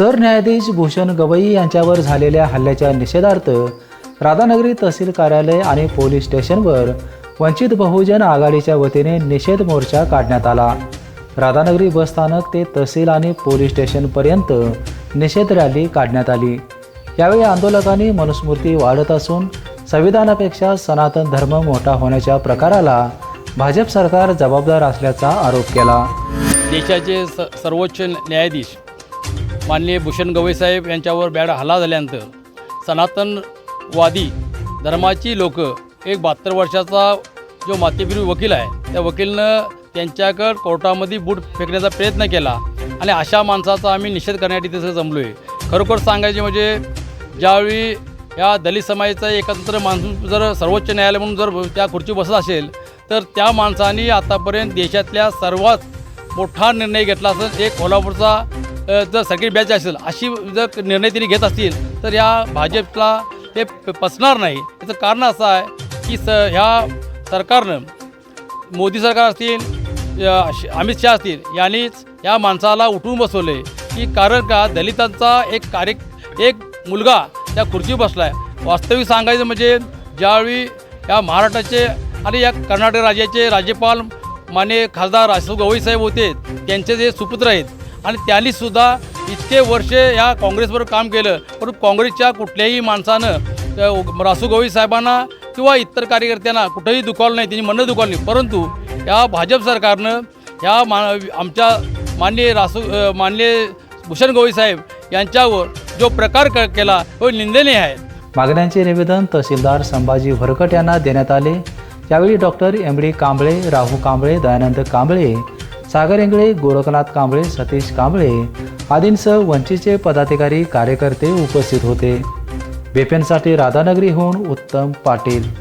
सरन्यायाधीश भूषण गवई यांच्यावर झालेल्या हल्ल्याच्या निषेधार्थ राधानगरी तहसील कार्यालय आणि पोलीस स्टेशनवर वंचित बहुजन आघाडीच्या वतीने निषेध मोर्चा काढण्यात आला. राधानगरी बसस्थानक ते तहसील आणि पोलीस स्टेशनपर्यंत निषेध रॅली काढण्यात आली. यावेळी आंदोलकांनी मनुस्मृती वाढत असून संविधानापेक्षा सनातन धर्म मोठा होण्याच्या प्रकाराला भाजप सरकार जबाबदार असल्याचा आरोप केला. देशाचे स सर्वोच्च न्यायाधीश माननीय भूषण गवई साहेब यांच्यावर बॅड हल्ला झाल्यानंतर सनातनवादी धर्माची लोक एक बहात्तर वर्षाचा जो मातेपिरू वकील आहे त्या वकीलनं त्यांच्याकडं कोर्टामध्ये बूट फेकण्याचा प्रयत्न केला आणि अशा माणसाचा आम्ही निषेध करण्यासाठी तिथं जमलो आहे खरोखर सांगायचे म्हणजे ज्यावेळी या दलित समाजाचा एकत्र माणूस जर सर्वोच्च न्यायालय म्हणून जर त्या खुर्ची बसत असेल तर त्या माणसाने आतापर्यंत देशातल्या सर्वात मोठा निर्णय घेतला असेल एक कोल्हापूरचा जर सर्किट बॅच असेल अशी जर निर्णय तिने घेत असतील तर या भाजपला हे पसणार नाही. त्याचं कारण असं आहे की स ह्या सरकारनं मोदी सरकार असतील अमित शहा असतील यांनीच या माणसाला उठवून बसवले की कारण का दलितांचा एक कार्य एक मुलगा त्या खुर्ची बसला आहे वास्तविक सांगायचं म्हणजे ज्यावेळी या महाराष्ट्राचे आणि या कर्नाटक राज्याचे राज्यपाल माने खासदार राजू गवई साहेब होते त्यांचे जे सुपुत्र आहेत आणि त्यांनीसुद्धा इतके वर्षे या काँग्रेसवर काम केलं. परंतु काँग्रेसच्या कुठल्याही माणसानं रासू गवई साहेबांना किंवा इतर कार्यकर्त्यांना कुठंही दुखावलं नाही त्यांनी म्हणणं दुखावलं नाही. परंतु या भाजप सरकारनं ह्या मा आमच्या माननीय रासू माननीय भूषण गवई साहेब यांच्यावर जो प्रकार क केला तो निंदनीय आहे. मागण्यांचे निवेदन तहसीलदार संभाजी भरकट यांना देण्यात आले. यावेळी डॉक्टर एम डी कांबळे राहू कांबळे दयानंद कांबळे सागर इंगळे गोरखनाथ कांबळे सतीश कांबळे आदींसह वंचितचे पदाधिकारी कार्यकर्ते उपस्थित होते. बेपेनसाठी राधानगरीहून उत्तम पाटील.